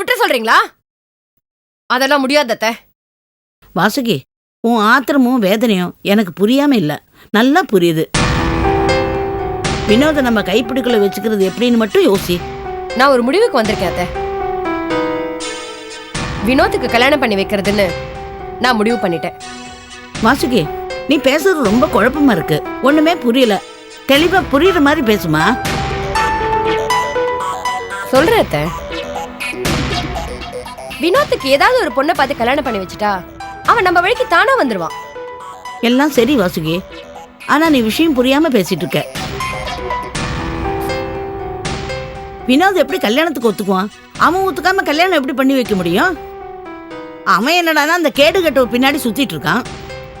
விட்டு சொல்றீங்களா? அதெல்லாம் முடியாது அத்தை. வாசுகி உன் ஆத்திரமும் வேதனையும் எனக்கு புரியாம இல்ல. நல்லா புரியுது. வினோத நம்ம கைப்பிடிக்குள்ள வச்சுக்கிறது எப்படின்னு மட்டும் யோசி. நான் ஒரு முடிவுக்கு வந்திருக்கேன் அத்தை. வினோத்துக்கு கல்யாணம் பண்ணி வைக்கிறதுன்னு நான் முடிவு பண்ணிட்டேன். வாசுகி நீ பேசுறது ரொம்ப குழப்பமா இருக்கு. ஒண்ணுமே புரியல. தெளிவா புரியுற மாதிரி பேசுமா? சொல்றேன் அத்தை. வினோத்துக்கு ஏதாவது ஒரு பொண்ணை பார்த்து கல்யாணம் பண்ணி வச்சுட்டா அவன் நம்ம வழிக்கு தானா வந்துருவான். எல்லாம் சரி வாசுகி. ஆனா நீ விஷயம் புரியாம பேசிட்டு இருக்க. வினோத் எப்படி கல்யாணத்துக்கு ஒத்துக்குவான்? அவன் ஒத்துக்காம கல்யாணம் எப்படி பண்ணி வைக்க முடியும்? அவன் என்னடான்னா அந்த கேடு கட்ட பின்னாடி சுத்திட்டு இருக்கான்.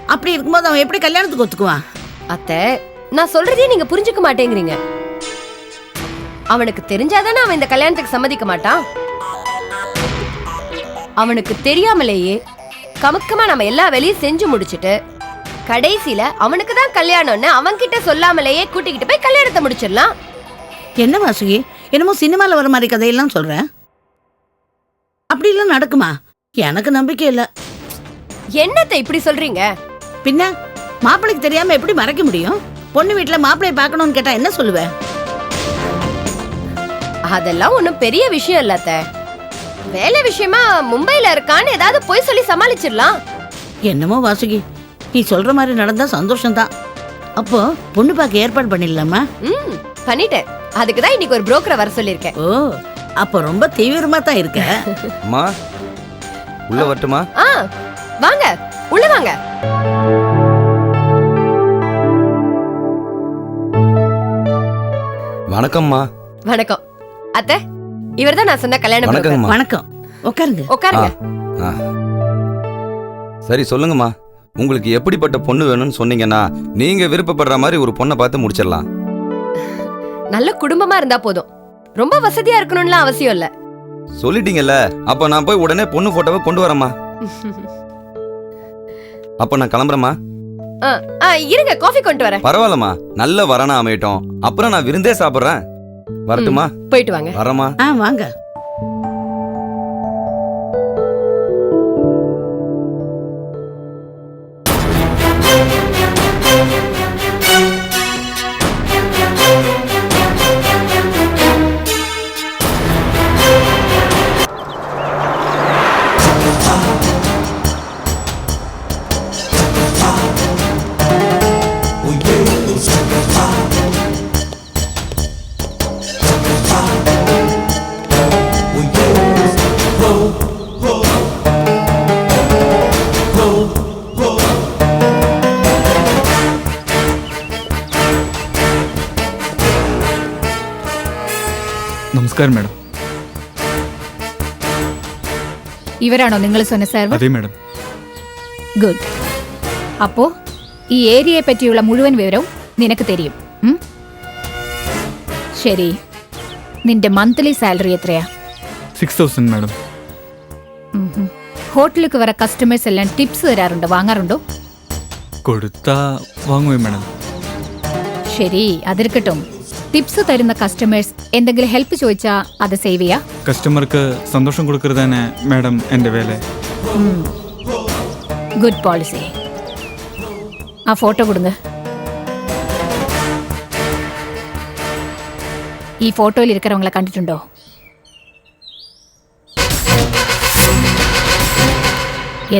அப்படி இருக்கும்போது அவன் எப்படி கல்யாணத்துக்கு ஒத்துக்குவான்? அத்தை நான் சொல்றதே நீங்க புரிஞ்சுக்க மாட்டேங்கிறீங்க. அவனுக்கு தெரிஞ்சாதானே அவன் இந்த கல்யாணத்துக்கு சம்மதிக்க மாட்டான். அவனுக்கு தெரியாமலேயே கமுக்கமா நம்ம எல்லா வேலையும் செஞ்சு முடிச்சிட்டு கடைசியில அவனுக்கு தான் கல்யாணம்னு அவன்கிட்ட சொல்லாமலேயே கூட்டிக்கிட்டு போய் கல்யாணத்தை முடிச்சிடலாம். என்ன வாசுகி? என்னமோ சினிமால வர மாதிரி கதையெல்லாம் சொல்ற? அப்படிலாம் நடக்குமா? எனக்கு நம்பிக்கை இல்ல. என்னத்தை இப்படி சொல்றீங்க? பின்ன மாப்பிள்ளைக்கு தெரியாம எப்படி மறைக்க முடியும்? பொண்ணு வீட்டுல மாப்பிள்ளைய பார்க்கணும்னு கேட்டா என்ன சொல்லுவ? அதெல்லாம் ஒண்ணும் பெரிய விஷயம் இல்ல அத்தை. வேலை விஷயமா மும்பைல இருக்கான்னு ஏதாவது போய் சொல்லி சமாளிச்சிடலாம். என்னமோ வாசுகி நீ சொல்ற மாதிரி நடந்தா சந்தோஷம்தான். அப்போ பொண்ணு பார்க்க ஏற்பாடு பண்ணிடலாமா? ம் பண்ணிட்டேன். அதுக்கு தான் இன்னைக்கு ஒரு புரோக்கரை வர சொல்லியிருக்கேன். ஓ அப்போ ரொம்ப தீவிரமா தான் இருக்க. அம்மா உள்ள வரட்டுமா? ஆ வாங்க உள்ள வாங்க. வணக்கம்மா. வணக்கம். அத்தை இவர்தான் நான் சொன்ன கல்யாண broker. வணக்கங்கம்மா. வணக்கம். உட்காருங்க. உட்காருங்க. ஆ. சரி சொல்லுங்கம்மா. உங்களுக்கு எப்படிப்பட்ட பொண்ணு வேணும்னு சொன்னீங்கன்னா நீங்க விருப்பப்படுற மாதிரி ஒரு பொண்ணை பார்த்து முடிச்சிடலாம். நல்ல குடும்பமா இருந்தா போதும். ரொம்ப வசதியா இருக்கணும்லாம் அவசியம் இல்ல. சொல்லிட்டீங்கல்ல அப்ப நான் போய் உடனே பொண்ணு போட்டோவை கொண்டு வரேம்மா. அப்ப நான் கிளம்புறேம்மா. ஆ, ஆ, இருங்க காஃபி கொண்டு வரேன். பரவாயில்லம்மா. நல்ல வரனா அமையட்டும். அப்புறம் நான் விருந்தே சாப்பிட்றேன். வரட்டுமா? போயிட்டு வாங்க. வரேம்மா ஆ வாங்க. നമസ്കാരം മേഡം. ഇവരാണോ നിങ്ങൾ സ്വന സാർ അതെ മേഡം. ഗുഡ് അപ്പോ ഈ ഏരിയയെ പറ്റിയുള്ള മുഴുവൻ വിവരവും നിനക്ക് തരും. ശരി. നിന്റെ മന്ത്ലി സാലറി എത്രയാ? Six thousand madam. ഹോട്ടലിലേക്ക് വരെ കസ്റ്റമേഴ്സ് എല്ലാം ടിപ്സ് തരാറുണ്ടോ വാങ്ങാറുണ്ടോ? കൊടുത്താ വാങ്ങുവേ മാഡം. ശരി അതിരിക്കട്ടും. ടിപ്സ് തരുന്ന കസ്റ്റമേഴ്സ് എന്തെങ്കിലും ഹെൽപ്പ് ചോദിച്ചാ അത് സേവ് ചെയ്യാ. കസ്റ്റമർക്ക് സന്തോഷം കൊടുക്കരുത് തന്നെ മാഡം എന്റെ വേല. ഗുഡ് പോളിസി ആ ഫോട്ടോ കൊടുങ്ങ് ഈ ഫോട്ടോയിൽ ഇരിക്കുന്നവങ്ങളെ കണ്ടിട്ടുണ്ടോ?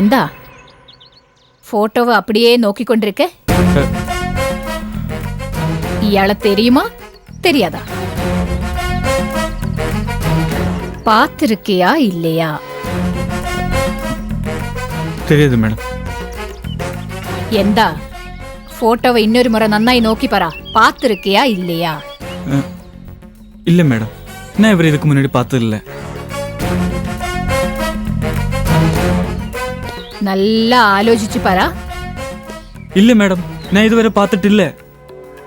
എന്താ? ഫോട്ടോ அப்படியே நோக்கி ഇയാളെ இயாள தெரியுமா தெரியாதா? பார்த்திருக்கியா இல்லையா? தெரியாது மேடம். എന്താ ഫോട്ടോവ് ഇന്നൊരു മുറ നന്നായി നോക്കി പറ പാത്തിരിക്കയാ ഇല്ലയാ இல்ல மேடம். நான் இவர் இதுக்கு முன்னாடி பார்த்தது இல்லை. നല്ല ആലോചിച്ച് പറ இல்ல மேடம். நான் இதுவரை பார்த்துட்டு இல்லை.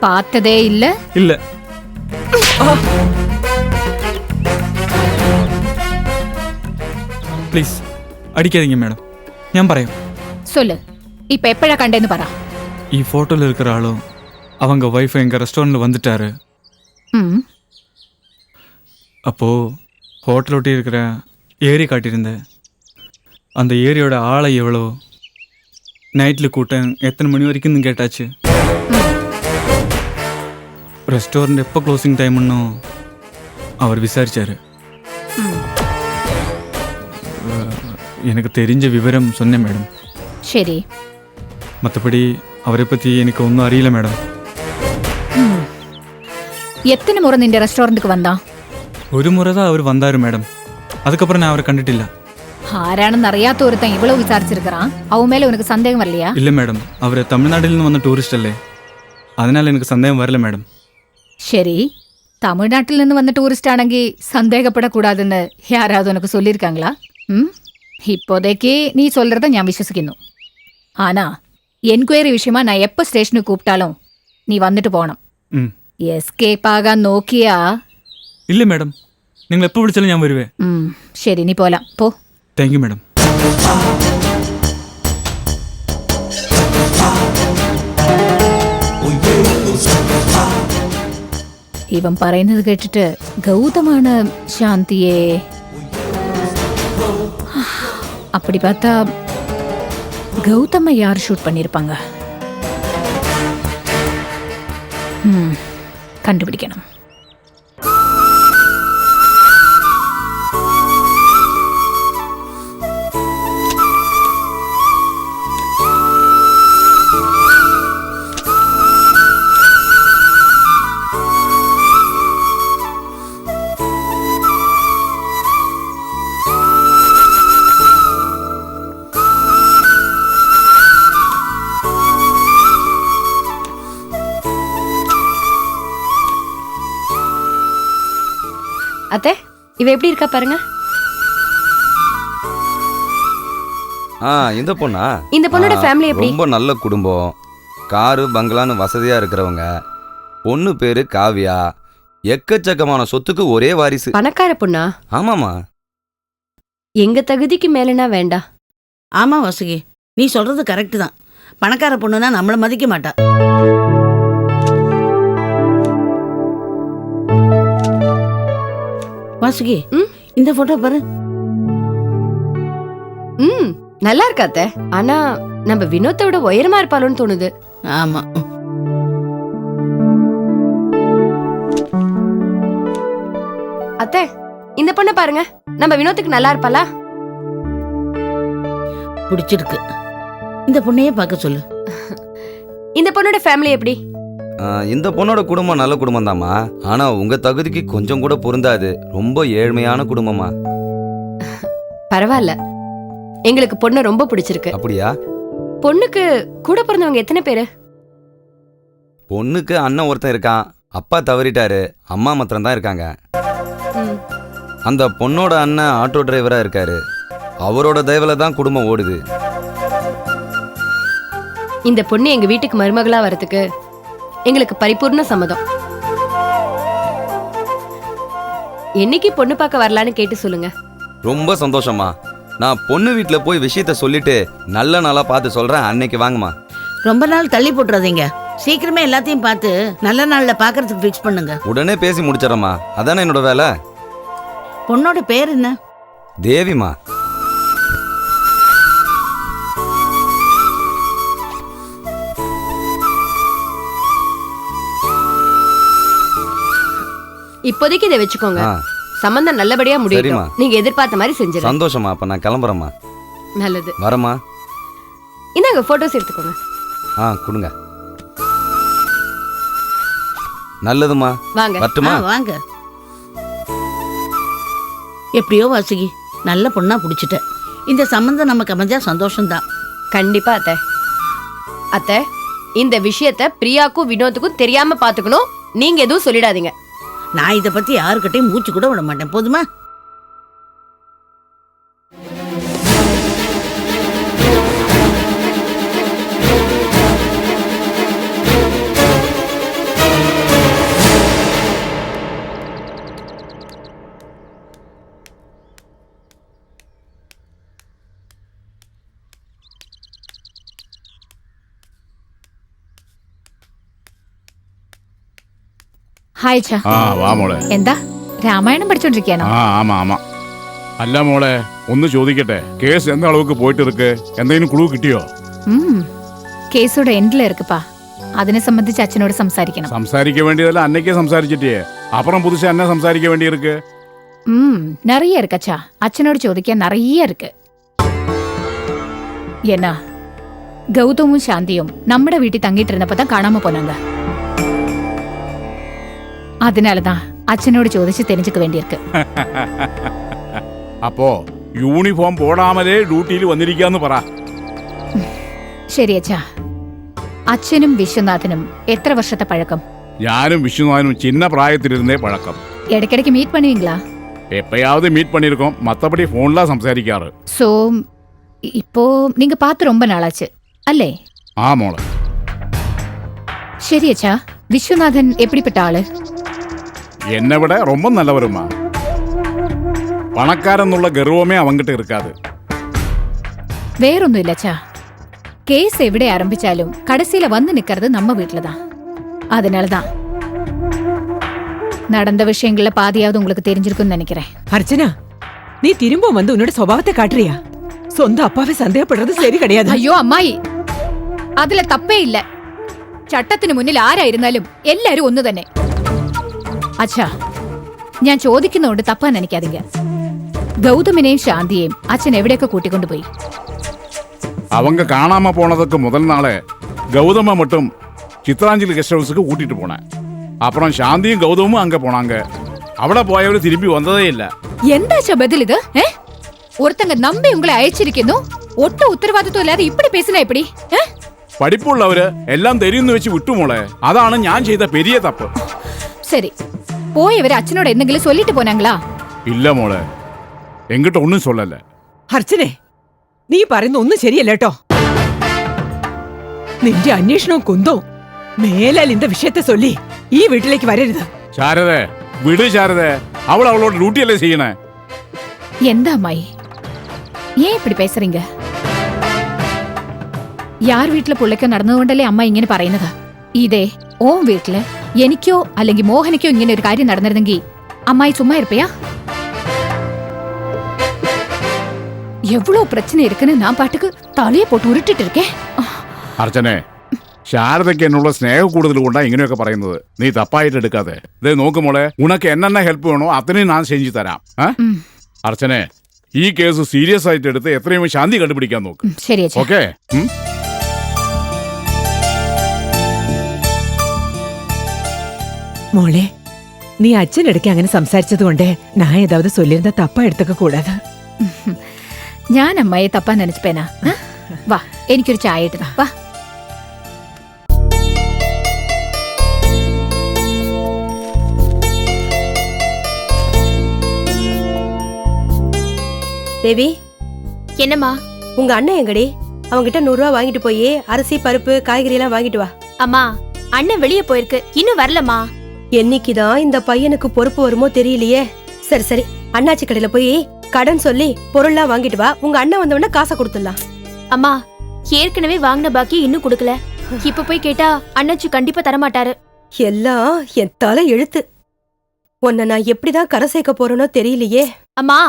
பார்த்ததே ഇല്ല இல்லை. ப்ளீஸ் அடிக்காதீங்க மேடம் ഞാൻ പറയാം சொல்லு இப்ப எப்பழா கண்டேன்னு പറ ഈ ഫോട്ടോയിൽ இருக்கிற ആളും அவங்க ஒய்ஃப் எங்கள் ரெஸ்டாரண்ட்டில் வந்துட்டாரு ம் அப்போது ஹோட்டல் ஒட்டி இருக்கிற ஏரி காட்டியிருந்தேன் அந்த ஏரியோட ஆழை எவ்வளோ நைட்டில் கூட்டம் எத்தனை மணி வரைக்கும் கேட்டாச்சு ರೆಸ್ಟೋರೆಂಟ್ ക്ലോസിംഗ് ടൈം ಟೈಮನ್ನು അവർ വിസാരിച്ചാര് എനിക്ക് തെരിഞ്ഞ വിവരം സൊന്നെ മാഡം. ശരി. മറ്റപ്പടി അവരെ പറ്റി എനിക്ക് ഒന്നും അറിയില്ല മാഡം. എത്ര മുറ നിന്റെ റെസ്റ്റോറന്റ് വന്നാ? ഒരു മുറതാ അവർ വന്നാരു മാഡം. അതുക്കപ്പുറം ഞാൻ അവരെ കണ്ടിട്ടില്ല. ആരാണെന്ന് അറിയാത്ത ഒരുത്തൻ ഇവളോ വിചാരിച്ചിരിക്കാ അവമേലെ ഉനക്ക് സന്ദേഹം വരില്ല? ഇല്ല മാഡം അവർ തമിഴ്നാട്ടിൽ നിന്ന് വന്ന ടൂറിസ്റ്റ് അല്ലേ? അതിനാൽ എനിക്ക് സന്ദേഹം വരില്ല മാഡം. ശരി തമിഴ്നാട്ടിൽ നിന്ന് വന്ന ടൂറിസ്റ്റ് ആണെങ്കിൽ സന്ദേഹപ്പെടക്കൂടാതെന്ന് ആരാധ ഉനക്ക് ചൊല്ലിരിക്കാങ്ങളാ ഇപ്പോതേക്ക് നീ ചൊല്ലറത ഞാൻ വിശ്വസിക്കുന്നു. ആനാ എൻക്വയറി വിഷയമാ നാ എപ്പോ സ്റ്റേഷനിൽ കൂപ്പിട്ടാലും നീ വന്നിട്ട് പോണം. എസ്കേപ്പ് ആകാൻ നോക്കിയാ? ഇല്ല മാഡം നിങ്ങൾ എപ്പോ വിളിച്ചാലും ഞാൻ വരുവേ. ശരി നീ പോലാം. പോ. Thank you madam. ഇവൻ പറയുന്നത് കേട്ടിട്ട് ഗൗതമാണ് ശാന്തിയെ அப்படி பார்த்தா கௌதமை யார் ஷூட் பண்ணியிருப்பாங்க ம் கண்டுபிடிக்கணும் அத்தை இவ எப்படி இருக்கா பாருங்க? ஆ இந்த பொண்ணா? இந்த பொண்ணோட ஃபேமிலி எப்படி? ரொம்ப நல்ல குடும்பம். காரு பங்களான்னு வசதியா இருக்கிறவங்க. பொண்ணு பேரு காவியா. எக்கச்சக்கமான சொத்துக்கு ஒரே வாரிசு. பணக்கார பொண்ணா? ஆமாமா எங்க தகுதிக்கு மேலனா வேண்டாம் ஆமா வாசுகி. நீ சொல்றது கரெக்ட் தான். பணக்கார பொண்ணுனா நம்மள மதிக்க மாட்டா. வாசுகி? இந்த போட்டோ பாரு. ம் நல்லா இருக்கா அத்தை? ஆனா நம்ம வினோத்தை விட உயரமா இருப்பாளோன்னு தோணுது. ஆமா. அத்தை இந்த பொண்ணை பாருங்க. நம்ம வினோத்துக்கு நல்லா இருப்பாளா? பிடிச்சிருக்கு. இந்த பொண்ணையே பார்க்க சொல்லு. இந்த பொண்ணோட ஃபேமிலி எப்படி? இந்த பொண்ணோட குடும்பம் நல்ல குடும்பம் தாம்மா ஆனா உங்க தகுதிக்கு கொஞ்சம் கூட பொருந்தாது. ரொம்ப ஏழ்மையான குடும்பமா பரவாயில்ல. எங்களுக்கு பொண்ணை ரொம்ப பிடிச்சிருக்கு. அப்படியா? பொண்ணுக்கு கூட பிறந்தவங்க எத்தனை பேரு? பொண்ணுக்கு அண்ணன் ஒருத்தன் இருக்கான். அப்பா தவறிட்டாரு. அம்மா மாத்திரம் தான் இருக்காங்க அந்த பொண்ணோட அண்ணன் ஆட்டோ டிரைவரா இருக்காரு. அவரோட தயவுல தான் குடும்பம் ஓடுது. இந்த பொண்ணு எங்க வீட்டுக்கு மருமகளா வரதுக்கு எங்களுக்கு பரிபூர்ண சம்மதம். என்னைக்கு பொண்ணு பார்க்க வரலான்னு கேட்டு சொல்லுங்க. ரொம்ப சந்தோஷமா நான் பொண்ணு வீட்ல போய் விஷயத்த சொல்லிட்டு நல்ல நாளா பார்த்து சொல்றேன். அன்னைக்கு வாங்கம்மா. ரொம்ப நாள் தள்ளி போட்டுறாதீங்க. சீக்கிரமே எல்லாத்தையும் பார்த்து நல்ல நாள்ல பார்க்கறதுக்கு ஃபிக்ஸ் பண்ணுங்க. உடனே பேசி முடிச்சிடறேம்மா. அதானே என்னோட வேலை? பொண்ணோட பேர் என்ன? தேவிமா இப்போதைக்கு இதை வச்சுக்கோங்க. சம்பந்தம் நல்லபடியா. முடியும் நீங்க எதிர்பார்த்த மாதிரி செஞ்சிடலாம் சந்தோஷமா அப்ப நான் கிளம்புறேம்மா. நல்லது. வரேம்மா. இந்தாங்க போட்டோஸ் எடுத்துக்கோங்க. ஆ கொடுங்க. நல்லதுமா வாங்க. வரட்டுமா? வாங்க. எப்படியோ வாசுகி நல்ல பொண்ணா பிடிச்சிட்ட. இந்த சம்மந்தம் நமக்கு அமைஞ்சா சந்தோஷம்தான். கண்டிப்பா அத்தை. அத்தை இந்த விஷயத்த பிரியாக்கும் வினோத்துக்கும் தெரியாம பாத்துக்கணும் நீங்க எதுவும் சொல்லிடாதீங்க. நான் இதை பத்தி யாருக்கிட்டையும் மூச்சு கூட விட மாட்டேன். போதுமா? ഹായ് ചാ ആ വാ മോളെ എന്താ രാമായണം പഠിച്ചോണ്ടിരിക്കാനോ ആ ആമാ ആമാ അല്ല മോളെ ഒന്ന് ചോദിക്കട്ടെ കേസ് എന്ന അളവുക്ക് പോയിട്ട് ഇருக்கு എന്തെങ്കിലും ക്ലൂ കിട്ടിയോ കേസോടെ എൻഡിൽ இருக்குപ്പാ അതിനെ സംബന്ധിച്ച് അച്ഛനോട് സംസാരിക്കണം സംസാരിக்க വേണ്ടിയതല്ല അന്നയ്ക്ക് സംസാരിച്ചിട്ടേ അപ്പുറം പുതുശ അന്നെ സംസാരിക്ക വേണ്ടി இருக்கு നിറയെ ഇരിക്കച്ചാ അച്ഛനോട് ചോദിക്കാൻ നിറയെ இருக்கு എന്നാ ഗൗതമും ശാന്തിയും നമ്മുടെ വീട്ടിൽ തങ്ങിയിട്ടിരുന്നപ്പോ இருந்தப்ப தான் காணாம അതിനാലതാ അച്ഛനോട് ചോദിച്ച് தெரிஞ்சுக்க വേണ്ടിயிருக்கு അപ്പോ യൂണിഫോം പോടാമലേ ഡ്യൂട്ടിയിൽ വന്നിരിക്കാന്ന് പറ. ശരി അച്ഛാ. അച്ഛനും വിശ്വനാഥനും എത്ര വർഷത്തെ പഴക്കം? ഞാനും വിശ്വനാഥനും ചിന്ന പ്രായത്തിലിരുന്നേ പഴക്കം. ഇടയ്ക്കിടയ്ക്ക് മീറ്റ് പണിയുங்களா எப்பயாவது മീറ്റ് പണിയിരിക്കും மற்றபடி ഫോണിലാ സംസാരിക്കാറ്. സോ ഇപ്പോ நீங்க പാത്ത് ரொம்ப നാളാച്ച് അല്ലേ? ആ மோளே ശരി അച്ഛാ. വിശ്വനാഥൻ എപ്പിടിപ്പെട്ട ആൾ? എന്നെ വിടെ ரொம்ப நல்லவருமா പണക്കാരെന്നുള്ള ഗർവമേ അവങ്കിട്ട് ഇരിക്കാതെ. വേറൊന്നുമില്ല ചാ കേസ് എവിടെ ആരംഭിച്ചാലും കടസീല വന്ന് നിൽക്കുന്നത് நம்ம വീട്ടിലതാ. അതിനാൽതാ നടന്ന தான் പാതിയാവത് ഉങ്ങൾക്ക് பாதியாவது உங்களுக்கு தெரிஞ்சிருக்கும்னு நினைக்கிறேன் அர்ச்சனா நீ திரும்பவும் வந்து உன்னோட சுபாவத்தை காட்டுறியா சொந்த அப்பாவை சந்தேகப்படுறது சரி അയ്യോ അമ്മായി. അതിലെ തപ്പേ ഇല്ല. ചട്ടത്തിന് മുന്നിൽ ആരായിരുന്നാലും എല്ലാരും ഒന്നു തന്നെ. അച്ഛാ ഞാൻ ചോദിക്കുന്നതുകൊണ്ട് തപ്പാൻ നനയ്ക്കാതിങ്ക ഗൗതമിനെയും ശാന്തിയെയും അച്ഛൻ എവിടെയൊക്കെ കൂട്ടിക്കൊണ്ടുപോയി அவங்க காணாம போனதுக்கு முதல் நாளே கௌதம மட்டும் சித்ராஞ்சலி கெஸ்ட் ஹவுஸுக்கு கூட்டிட்டு போனேன் அப்புறம் சாந்தியும் கௌதமும் அங்க போனாங்க അവിടെ പോയവര് திரும்பி வந்ததே இல்ல എന്താച്ചാ ബദൽ ഇത് ഏ ഒരുത്തങ്ക നമ്പി ഉങ്ങളെ അയച്ചിരിക്കുന്നു ഒട്ടും ഉത്തരവാദിത്വം ഇല്ലാതെ ഇപ്പടി പേസിനാ ഇപ്പടി ഏ? പഠിപ്പുള്ളവര് എല്ലാം തരുമെന്ന് വെച്ച് വിട്ടുമോളെ അതാണ് ഞാൻ ചെയ്ത പെരിയ തപ്പ് ശരി போயவர் അച്ഛനോട് என்னங்களும் சொல்லிட்டு போனாங்களா ഇല്ല മോളെ. എങ്കിട്ട് ഒന്നും ചൊല്ലല്ലേ. അർച്ചനെ നീ പറയുന്ന ഒന്നും ശരിയല്ല കേട്ടോ നിന്റെ അന്വേഷണവും കുന്തവും മേലാൽ ഇന്റെ വിഷയത്തെ ചൊല്ലി ഈ വീട്ടിലേക്ക് വരരുത്. ശാരദേ വിട് ശാരദേ. അവൾ അവളോട് ഡ്യൂട്ടിയല്ലേ ചെയ്യണേ? എന്താ அம்மாயி ஏன் இப்படி பேசுறீங்க யார் വീട്ടിലെ பிள்ளைக்கும் நடந்தது கொண்டല്ലേ അമ്മ ഇങ്ങനെ പറയുന്നത്? ഇതേ ഓം വീട്ടിൽ എനിക്കോ അല്ലെങ്കിൽ മോഹനയ്ക്കോ ഇങ്ങനെ ഒരു കാര്യം നടന്നിരുന്നെങ്കിൽ അമ്മായി ചുമ്മാ ഇരുപ്പയാ? എവളോ പ്രച്ചന എടുക്കണേ ഞാൻ പാട്ടുക്ക് തളിയെ പോട്ട് ഉരുട്ടിട്ടിരിക്കേ? അർച്ചനെ ശാരദയ്ക്ക് എന്നുള്ള സ്നേഹം കൂടുതൽ കൊണ്ടാ ഇങ്ങനെയൊക്കെ പറയുന്നത്. നീ തപ്പായിട്ട് എടുക്കാതെ. ഇതേ നോക്കുമോളെ ഉണക്ക് എന്നെ ഹെൽപ്പ് വേണോ? അതിനെയും ഞാൻ ചെയ്ഞ്ചി തരാം. അർച്ചനെ ഈ കേസ് സീരിയസ് ആയിട്ട് എടുത്ത് എത്രയും ശാന്തി കണ്ടുപിടിക്കാൻ നോക്ക്. ഓക്കെ മോളെ നീ അച്ഛനടുക്ക് അങ്ങനെ സംസാരിച്ചത് കൊണ്ട് ഞാൻ ഏതാവത് ചൊല്ലിരുന്ന തപ്പ എടുത്തൊക്കെ കൂടാതെ ഞാൻ അമ്മയെ തപ്പാൻ നനച്ചപ്പേനാ ആ? വാ എനിക്കൊരു ചായ ഇട്ടതാ വാ தேவி என்னம்மா உங்க அண்ணன் எங்கடி அவங்கிட்ட நூறு ரூபா வாங்கிட்டு போய் அரிசி பருப்பு காய்கறி எல்லாம் வாங்கிட்டு வா அம்மா அண்ணன் வெளியே போயிருக்கு இன்னும் வரலம்மா என்னைக்குதான் இந்த பையனுக்கு பொறுப்பு வருமோ தெரியலையே. சரி சரி. அண்ணாச்சி கடையில போய் கடன் சொல்லி பொருள்லாம் வாங்கிட்டு வா. உங்க அண்ணன் வந்தவொடனே காசை கொடுத்துடலாம். அம்மா ஏற்கனவே வாங்கின பாக்கி இன்னும் கொடுக்கல. இப்ப போய் கேட்டா அண்ணாச்சி கண்டிப்பா தரமாட்டாரு. எல்லாம் என் தலை எழுத்து. உன்னை நான் எப்படிதான் கரை சேர்க்க போறேனோ தெரியலையே. அம்மா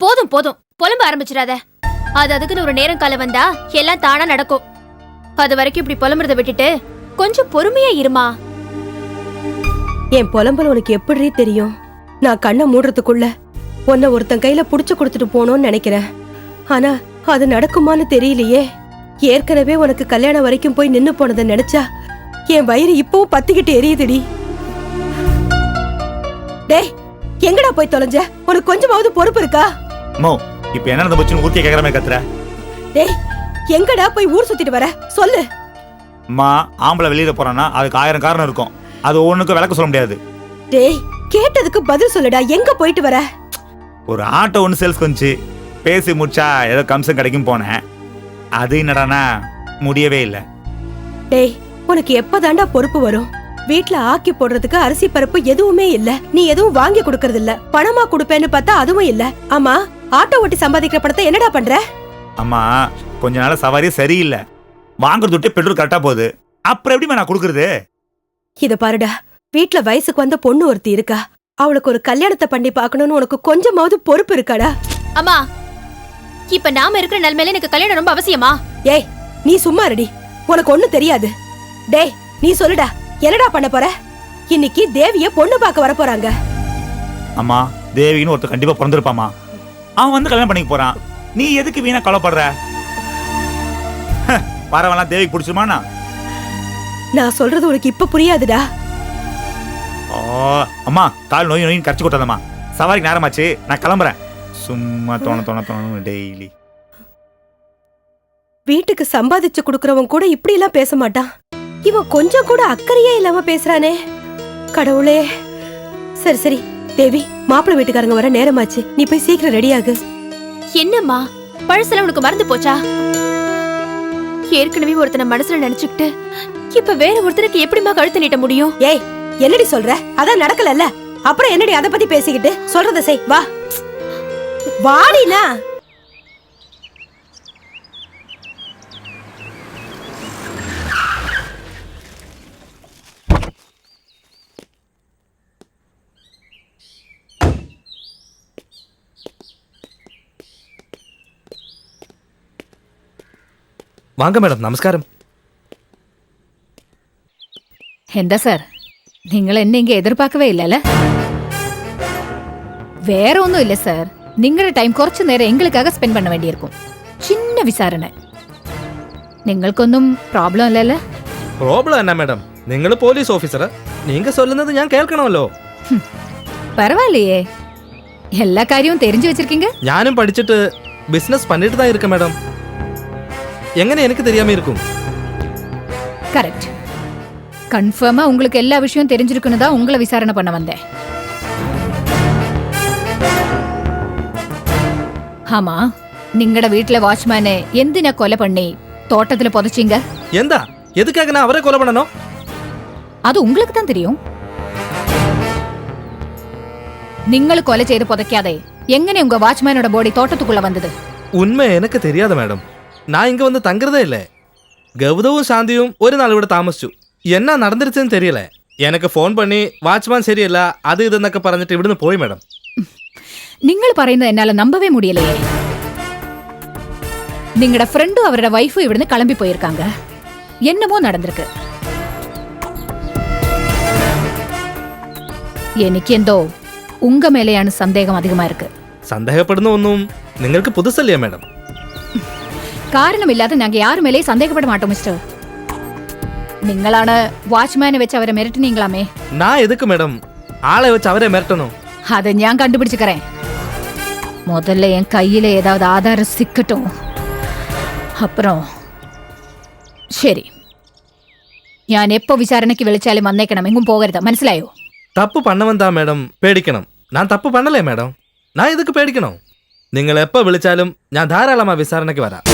போதும் போதும். புலம்ப ஆரம்பிச்சிடாத. அது அதுக்குன்னு ஒரு நேரம் காலம் வந்தா எல்லாம் தானா நடக்கும். அது வரைக்கும் இப்படி புலம்புறத விட்டுட்டு கொஞ்சம் பொறுமையா இருமா. என் புலம்பல் உனக்கு எப்படி தெரியும்? நான் கண்ணை மூடுறதுக்குள்ள உன்னை ஒருத்தன் கையில புடிச்சு கொடுத்துட்டு போகணும்னு நினைக்கிறேன். ஆனா அது நடக்குமான்னு தெரியலையே. ஏற்கனவே உனக்கு கல்யாணம் வரைக்கும் போய் நின்னு போனதை நினைச்சா என் வயிறு இப்பவும் பத்திக்கிட்டு எரியுதுடி. டேய் எங்கடா போய் தொலைஞ்ச? உனக்கு கொஞ்சமாவது பொறுப்பு இருக்கா? மோ இப்ப என்ன நடந்து போச்சுன்னு ஊர்க்கே கேக்குற மாதிரி கத்துற. டேய் எங்கடா போய் ஊர் சுத்திட்டு வர? சொல்லு. அம்மா ஆம்பளை வெளியில போறான்னா அதுக்கு ஆயிரம் காரணம் இருக்கும். அது ஒண்ணுக்கு விளக்க சொல்ல முடியாது. டேய் கேட்டதுக்கு பதில் சொல்லுடா. எங்க போயிட்டு வர? ஒரு ஆட்டோ ஒன்று சேல்ஸ் வந்துச்சு. பேசி முடிச்சா ஏதோ கம்சன் கிடைக்கும் போனேன். அது என்னடானா முடியவே இல்லை. டேய் உனக்கு எப்பதாண்டா பொறுப்பு வரும்? வீட்ல ஆக்கி போடுறதுக்கு அரிசி பருப்பு எதுவுமே இல்ல. நீ எதுவும் வாங்கி கொடுக்கறது இல்ல. பணமா கொடுப்பேன்னு பார்த்தா அதுவும் இல்ல. ஆமா ஆட்டோ ஓட்டி சம்பாதிக்கிற பணத்தை என்னடா பண்ற? அம்மா கொஞ்ச நாள் சவாரியே சரியில்லை. வாங்குறது விட்டு பெட்ரோல் கரெக்டா போகுது. அப்புறம் எப்படிம்மா நான் கொடுக்குறது? இத பாருடா வீட்ல வயசுக்கு வந்த பொண்ணு ஒருத்தி இருக்கா. அவளுக்கு ஒரு கல்யாணத்தை பண்ணி பார்க்கணும்னு உனக்கு கொஞ்சமாவது பொறுப்பு இருக்காடா? அம்மா இப்ப நாம இருக்கிற நிலைமையில எனக்கு கல்யாணம் ரொம்ப அவசியமா? ஏய் நீ சும்மா இருடி. உனக்கு ஒண்ணும் தெரியாது. டேய் நீ சொல்லுடா என்னடா பண்ண போற? இன்னைக்கு தேவிய பொண்ணு பார்க்க வர போறாங்க. அம்மா தேவின்னு ஒருத்தர் கண்டிப்பா பிறந்திருப்பாமா அவன் வந்து கல்யாணம் பண்ணிக்க போறான். நீ எதுக்கு வீணா கவலைப்படுற? ஹ, வரவெல்லாம் தேவிக்கு பிடிச்சிருமாண்ணா? நான் சொல்றது உனக்கு இப்ப புரியாதுடா. ஓ அம்மா கால் நோய் நோயின்னு கரைச்சி கொடுத்தாதம்மா. சவாரிக்கு நேரமாச்சு நான் கிளம்புறேன். சும்மா தோண தோண தோணும் டெய்லி. வீட்டுக்கு சம்பாதிச்சு குடுக்கறவன் கூட இப்படி எல்லாம் பேச மாட்டான். இவன் கொஞ்சம் கூட அக்கறையே இல்லாம பேசுறானே. கடவுளே. சரி சரி. தேவி மாப்பிள்ளை வீட்டுக்காரங்க வர நேரமாச்சு. நீ போய் சீக்கிரம் ரெடியாகு என்னம்மா? பழசெல்லாம் உனக்கு மறந்து போச்சா? ஏற்கனவே ஒருத்தனை மனசுல நினைச்சுக்கிட்டு இப்ப வேற ஒருத்தனுக்கு எப்படிம்மா கழுத்து நீட்ட முடியும்? ஏய் என்னடி சொல்ற? அதான் நடக்கலல்ல. அப்புறம் என்னடி அத பத்தி பேசிக்கிட்டு? சொல்றத செய் வா. வாடினா വാങ്ക മേഡം നമസ്കാരം. എന്താ സാർ? നിങ്ങൾ എന്നെ ഇങ്ങനെ എതിർപ്പാക്കവേ ഇല്ലല്ലേ വേറെ ஒன்றும் இல்லை சார் നിങ്ങളുടെ ടൈം കുറച്ചു നേരം എങ്ങൾക്കാക സ്പെൻഡ് പണ വേണ്ടിയിരിക്കും. ചിന്ന വിസാരണ. നിങ്ങൾക്കൊന്നും പ്രോബ്ലം അല്ലല്ലോ പ്രോബ്ലം എന്നാ മേഡം. നിങ്ങൾ പോലീസ് ഓഫീസർ നിങ്ങൾ ചൊല്ലുന്നത് ഞാൻ കേൾക്കണമല്ലോ. പരവായില്ലേ എല്ലാ കാര്യവും തെരിഞ്ഞു വെച്ചിരിക്കീങ്ക? ഞാനും പഠിച്ചിട്ട് ബിസിനസ് പണിയിട്ട് തന്നെ ഇരിക്കാം മേഡം. எங்கன்னு எனக்கு தெரியாம இருக்கும் கரெக்ட் கன்ஃபார்மா உங்களுக்கு எல்லா விஷயம் தெரிஞ்சிருக்குன்னு தான் உங்களை விசாரணை பண்ண வந்தேன் ஆமா നിങ്ങളുടെ വീട്ടിലെ വാച്ച്മാനെ എന്തിനാ കൊല പണി തോട്ടത്തിൽ പൊതച്ചിങ്ക എന്താ എതുക്കാക അവരെ കൊല പണനോ അത് ഉങ്ങൾക്ക് തന്നെ തരും നിങ്ങൾ കൊല ചെയ്ത് പൊതയ്ക്കാതെ എങ്ങനെ ഉങ്ക വാച്ച്മാനോட ബോഡി തോട്ടത്തുക്കുള്ള വന്നത് ഉണ്മ എനിക്ക് தெரியாது മാഡം நான் ഇങ്ങ വന്ന് தங்குறதே இல்லை கௌதவும் சாந்தியும் ஒரு நாள் ഇവിടെ താമസിച്ചു. എന്നാ നടന്നിരിച്ചെന്ന് തെരിയല എനക്ക് ഫോൺ പണി വാച്ച്മാൻ ശരിയല്ല അത് ഇതെന്നൊക്കെ പറഞ്ഞിട്ട് ഇവിടുന്ന് പോയി മാഡം. നിങ്ങൾ പറയുന്നത് എന്നാലും നമ്പവേ മുടിയല്ലേ? നിങ്ങളുടെ ഫ്രണ്ടും അവരുടെ വൈഫും ഇവിടുന്ന് കളമ്പി പോയിരിക്കാങ്ക എന്നമോ നടന്നിരിക്ക്. എനിക്കെന്തോ ഉങ്ക മേലെയാണ് സന്ദേഹം അധികമായിരിക്ക്. സന്ദേഹപ്പെടുന്ന ഒന്നും നിങ്ങൾക്ക് പുതുസല്ലേ മാഡം? കാരണം ഇല്ലാതെ ഞങ്ങൾ യാരും മേലെയും സന്ദേഹപ്പെട മാട്ടോം മിസ്റ്റർ നിങ്ങളാണ് വാച്ച്മാനെ വെച്ച് അവരെ മിരട്ടിനീങ്കളാമേ நான் எதுக்கு மேடம் ஆளை வச்சு அவரே மிரட்டணும். അത് ഞാൻ കണ്ടുപിടിച്ചുക്കറേ முதல்ல என் கையில ஏதாவது ஆதாரம் சிக்கட்டும். அப்புறம் ശരി ഞാൻ എപ്പോ വിചാരണയ്ക്ക് വിളിച്ചാലും വന്നേക്കണം എങ്ങും പോകരുത് മനസ്സിലായോ? தப்பு பண்ணவன் தான் மேடம் பேடிக்கணும். நான் தப்பு பண்ணலையே மேடம் நான் எதுக்கு பேடிக்கணும்? நீங்கள் எப்போ விழிச்சாலும் ஞான் தாராளமாக விசாரணைக்கு வரேன்.